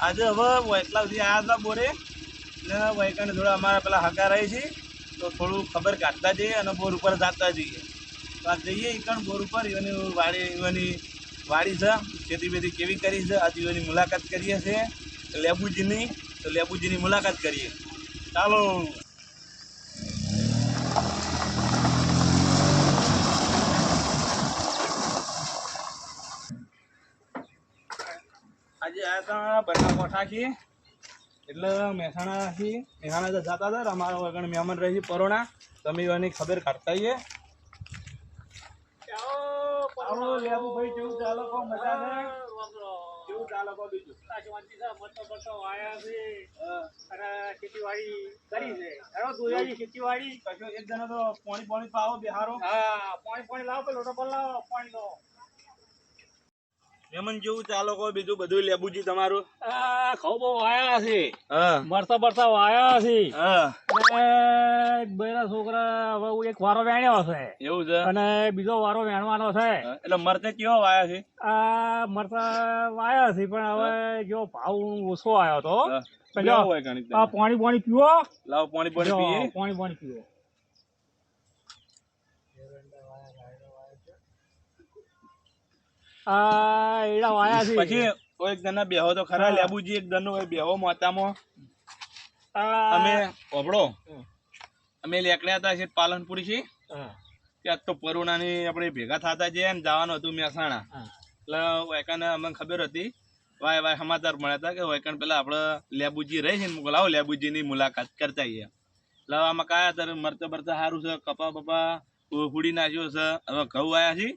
આજે હવે એટલા સુધી આવ્યા હતા બોરે. ને વૈકણ થોડા અમારા પેલા હકા રહી છે. તો થોડું ખબર કાઢતા જઈએ અને બોર ઉપર જાતા જઈએ. તો આ જઈએ ઈકણ બોર ઉપર એની વાડી એની વાડી છે. ખેતી બેતી કેવી કરી છે? આજે એની મુલાકાત કરીએ છીએ. લેબુજીની, તો લેબુજીની મુલાકાત કરીએ. ચાલો. આજે આયા હતા બરના કોઠાથી એટલે મહેસાણાથી મહેસાણા તો જતા હતા અમારા વગણ મહેમાન રહી પરોણા. તમે એની ખબર કાઢતા છીએ લેબુભાઈ કેવું ચાલો કો? મજા છે? કેવું ચાલો કો બીજું? કશો એક જણો તો પાણી પાણી પાવો બિહારો. મહેમાન જેવું ચાલો કો બીજું બધું લેબુજી તમારું? હા. મરતા મરતા વાયા છે. હા. અને બેના છોકરા હવે એક વારો વેણ્યો છે. એવું છે? અને બીજો વારો વેણવાનો છે. એટલે મરતે કેવો વાયા છે? આ મરતા વાયા છે પણ હવે જો ભાવ ઓછો આવ્યો તો. પાણી પાણી પીવો. લાવ પાણી પાણી પીએ. પાણી પાણી પીવો. આ એડા વાયા છે. પછી એક જણા બેહો તો ખરા. લેબુજી એક જણનો બેહો મોતામાં. અમે ઓબળો અમે લેકડ્યા હતા છે પાલનપુરી છે ત્યાં તો પરુણાની આપણે ભેગા થતા છે ને જવાનું હતું મહેસાણા. એટલે વાયકાને અમને ખબર હતી. વાય વાય સમાચાર મળ્યા હતા કે વાયકાન પેલા આપણે લેબુજી રહી છે ને લેબુજી ની લેબુજીની મુલાકાત કરતા આવીએ. એટલે આમાં કાયા તારે મરતા બરતા સારું છે કપા બપા હુડી નાખ્યો છે હવે ઘઉં આવ્યા છે.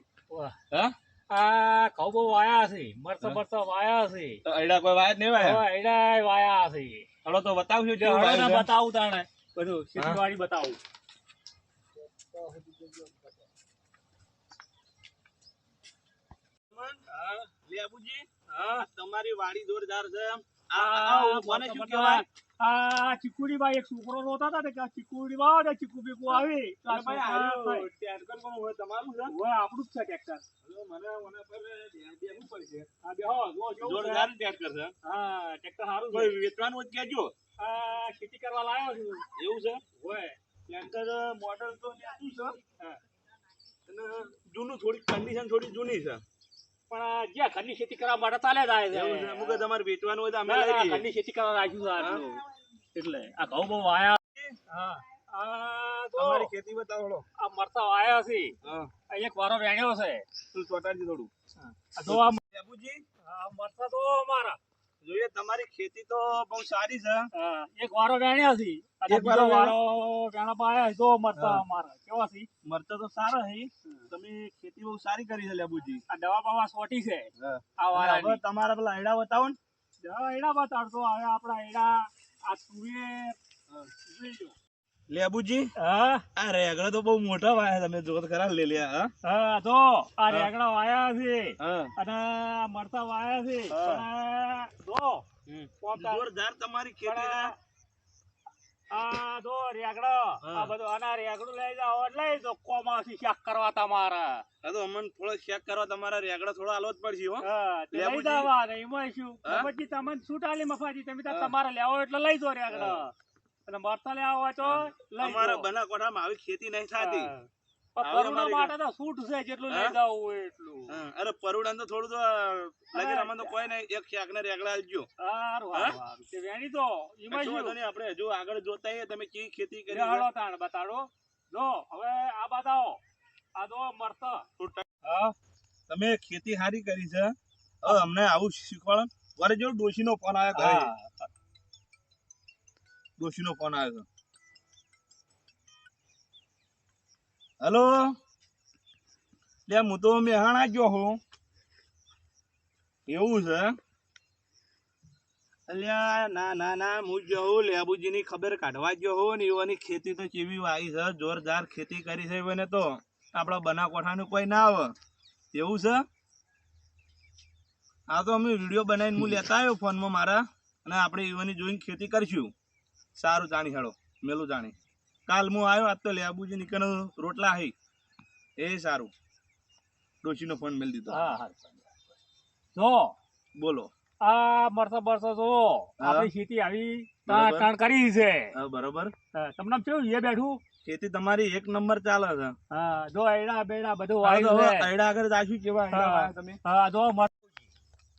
હા? આ કૌબો વાયા છે મરતા મરતા વાયા છે. તો એડા કોઈ વાયા નહીં વાયા? એડા વાયા છે. હળો તો બતાવજો જો હળો ના બતાવું તાણે બધું ખેતીવાડી બતાવું. હા, લેબુજી હા તમારી વાડી જોરદાર છે આ- આ શું કહેવાય? આ ચીકુડીમાં એક છોકરો રોતા હતા ને કે આ ચીકુડીમાં આવે ને ચીકુ બીકુ આવે હોય? તમારું છે? આપણું જ છે ટ્રેક્ટર મને મને પર પડશે. આ બેહો જો કેવું છે. જોરદાર ટ્રેક્ટર છે. હા ટ્રેક્ટર સારું કોઈ વેચવાનું હોય કહેજો. આ ખેતી કરવા લાવ્યો છું એવું છે? હોય ટ્રેક્ટર મોડલ તો છે. હા. અને જૂનું થોડી કન્ડિશન થોડી જૂની છે પણ આ જ્યાં ઘરની ખેતી કરવા માટે ચાલે જાય છે અમુક તમારે વેચવાનું હોય તો અમે. ઘરની ખેતી કરવા રાખ્યું. એટલે આ ઘઉં બહુ વાયા હા. આ તો તમારી ખેતી બતાવો આ મરતા વાયા છે. એક વારો વેણ્યો છે. તું ચોટાડજે થોડું. જો આ બાબુજી આ મરતા તો અમારા. જોઈએ તમારી ખેતી તો બહુ સારી છે. એક વારો વેણ્યો છે. એક વારો વારો વેણવા પાયા તો મરતા અમારા. કેવા છે? મરતા તો સારા છે. તમે ખેતી બહુ સારી કરી છે લેબુજી. આ દવા પાવા સોટી છે. આ હવે તમારા પેલા એડા બતાવો ને. એડા બતાડતો. હવે આપણા એડા આ તુવેર જોઈ લેબુજી હા. આ રેગડા તો બહુ મોટા વાયા તમે જોત ખરા લે લ્યા હા. તો આ રેગડા વાયા છે. અને મરતા વાયા છે. જોરદાર તમારી ખેતી. આ જો રેગડો આ બધું આના રેગડું લઈ જાઓ એટલે લઈ જો કોમાસી શાક કરવા તમારા. તો અમને થોડો ચેક કરવા તમારા રેગડો થોડો આલો જ પડશે હો. લઈ જવા ને એમાં શું? હા? પછી તમને છૂટ આલી મફાજી તમે તાર હા. તમારે લેવો એટલે લઈ જો રેગડો. અને મરતા લેવા હોય તો અમારા બના કોઠામાં આવી ખેતી નહીં થતી. હા. પણ હવે કરુણા અમારી માટે તો છૂટ છે જેટલું લઈ જાવ હોય એટલું. અરે પરુડા તો થોડું તો લગી અમને તો કોઈ નહીં એક શાક ને રેગડા આલજો હારું, હા? હારું, હારું. તે વેણી તો એમાં શું? નહીં, આપણે હજુ આગળ જોતા તમે કેવી ખેતી કરી હાલો તાણ બતાડો. જો હવે આ બતાવો. આ તો મરતા. તમે ખેતી સારી કરી છે. હવે અમને આવું શીખવાડો. વારે જો ડોશીનો ફોન આવ્યો ઘરે. હા. ડોશીનો ફોન આવ્યો છે હેલો? લે, હું તો મેહાણા ગયો હું. એવું છે? અલ્યા, ના ના ના, હું હું. લેબુજીની ખબર કાઢવા ગયો હું ને એવાની ખેતી તો કેવી આવી છે. જોરદાર ખેતી કરી છે એને તો. આપણા બના કોઠાનું કોઈ ના આવે. એવું છે? હા તો અમે વીડિયો બનાવીને હું લેતા આવ્યો ફોનમાં મારા. અને આપણે એવાની જોઈને ખેતી કરીશું. સારું જાણી હેડો મેલું જાણી કાલ હું આવ્યો આજ તો લેબુજી નીકળ રોટલા હઈ એ સારું. ડોશીનો ફોન મેળ દીધો. હા હા જો બોલો. આ મરસો બરસો જો આપણી ખેતી આવી તાણ કરી છે. બરોબર. તમને કેવું? એ બેઠું? ખેતી તમારી એક નંબર ચાલે છે. હા જો એડા બેડા બધું હવે છે. એડા આગળ જાશું કેવા. વાયા તમે? હા જો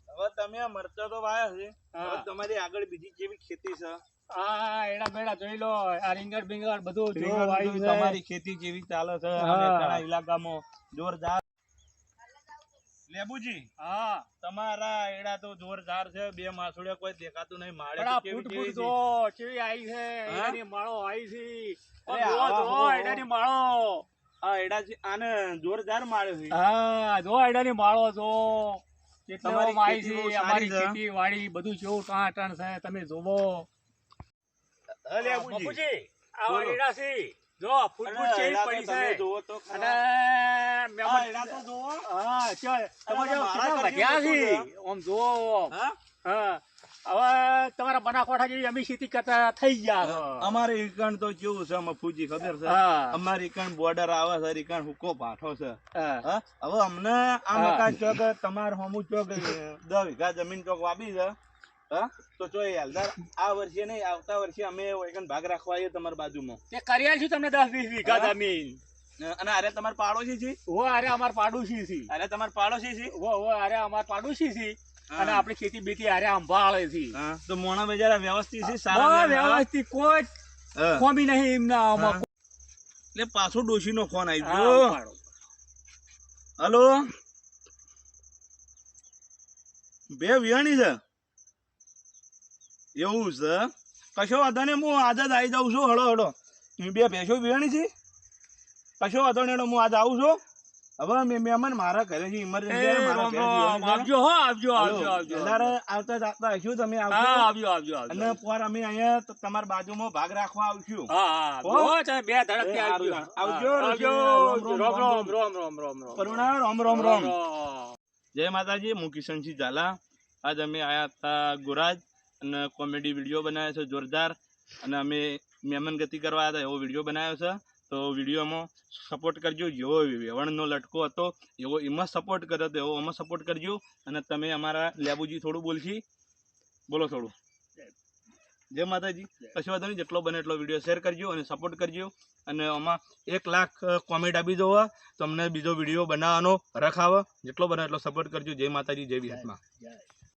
હવે તમે મરચા તો વાયા છે. હવે તમારી આગળ બીજી કેવી ખેતી છે? આ એડા બેડા જોઈ લો આ રીંગણ બિંગણ બધું જો રીંગણ વાવ્યું બધું છે. તમારી ખેતી કેવી ચાલે છે અને ઘણા ઇલાકામાં જોરદાર. લેબુજી હા. તમારા એડા તો જોરદાર છે. બે માસુડે કોઈ દેખાતું નહીં. માળે ફૂટ ફૂટ છે. જો કેવી આવી છે? હા? એડાની માળો આવી છે. જો જો હો, હો. એડાની માળો. આ એડા છે આને જોરદાર માળે છે હા જો એડાની માળો જો કેટલી તમારી આમ આવી છે અમારી ખેતી વાડી બધું કેવું ટાણ ટાણ છે. તમે જોવો બાપુજી, આ. છે જો પડી છે. તો અને તો. હા ચાલ કેટલા વધ્યા છે? હા? હા. હવે તમારા બનાકોઠા જેવી અમે ખેતી કરતા થઈ ગયા અમારે ઈકણ તો કેવું છે મફુજી ખબર છે? હા. અમારી ઈકણ બોર્ડર આવે છે ઈકણ હુકો પાઠો છે? હવે અમને આ. મકાન ચોક તમારે હોમું ચોક દસ વીઘા જમીન ચોક વાપી છે. હા? તો જો યાલદાર આ વર્ષે નહીં આવતા વર્ષે અમે એકન ભાગ રાખવા આવીએ તમારી બાજુમાં. તે કરી છું તમને દસ વીસ વીઘા જમીન. અને અરે તમાર પાડોશી છે? હો અરે અમાર પાડોશી છે. અરે તમાર પાડોશી છે? હો હો અરે અમાર પાડોશી છે. અને આપણી ખેતી બેતી અરે સંભાળે છે. તો મોણા બજાર વ્યવસ્થિત છે સારા વ્યવસ્થિત કોઈ. કોમી નહીં એમના આમાં. એટલે પાછો ડોશીનો ફોન આવી ગયો. હલો? બે વિયાણી છે? એવું છે? કશો વાંધો નહીં હું આજે જ આવી જાઉં છું. હળો હળો. બે ભેંસો વિયાણી છે? કશો વાંધો નહીં હું આજે આવું છું. હવે મેં મહેમાન મારા ઘરે છે ઇમરજન્સી મારા રામ ભેંસ રામ. વિયાણી છે. આવજો હો આવજો આવજો આવજો. વધારે આવતા જાતા હશું તમે આવજો. આવજો આવજો અને પર અમે અહીંયા તમારા બાજુમાં ભાગ રાખવા આવશું. હા હા હો? તમે બે ધડકથી એ, આવજો. આવજો, આવજો રામ, રામ, રામ રામ, રામ રામ રામ રામ કરુણા રામ રામ રામ રામ. જય માતાજી હું કિશનસિંહ ઝાલા. આજ અમે આયા હતા ગુરાજ અને કોમેડી વીડિયો બનાવ્યો છે, જોરદાર. અને અમે મહેમાન ગતિ કરવા હતા, એવો વીડિયો બનાવ્યો છે. તો વિડીયોમાં સપોર્ટ કરજો. જેવો વેવણનો લટકો હતો, એવો એમાં સપોર્ટ કર્યો હતો, એવો એમાં સપોર્ટ કરજો. અને તમે અમારા લેબુજી થોડું બોલશી? બોલો થોડું. જય માતાજી. કશું વાંધો નહીં, જેટલો બને એટલો વીડિયો શેર કરજો અને સપોર્ટ કરજો. અને આમાં એક લાખ કોમેન્ટ આપી દો તમને બીજો વીડિયો બનાવવાનો રખાવો. જેટલો બને એટલો સપોર્ટ કરજો. જય માતાજી, જય વિહાત્મા જય.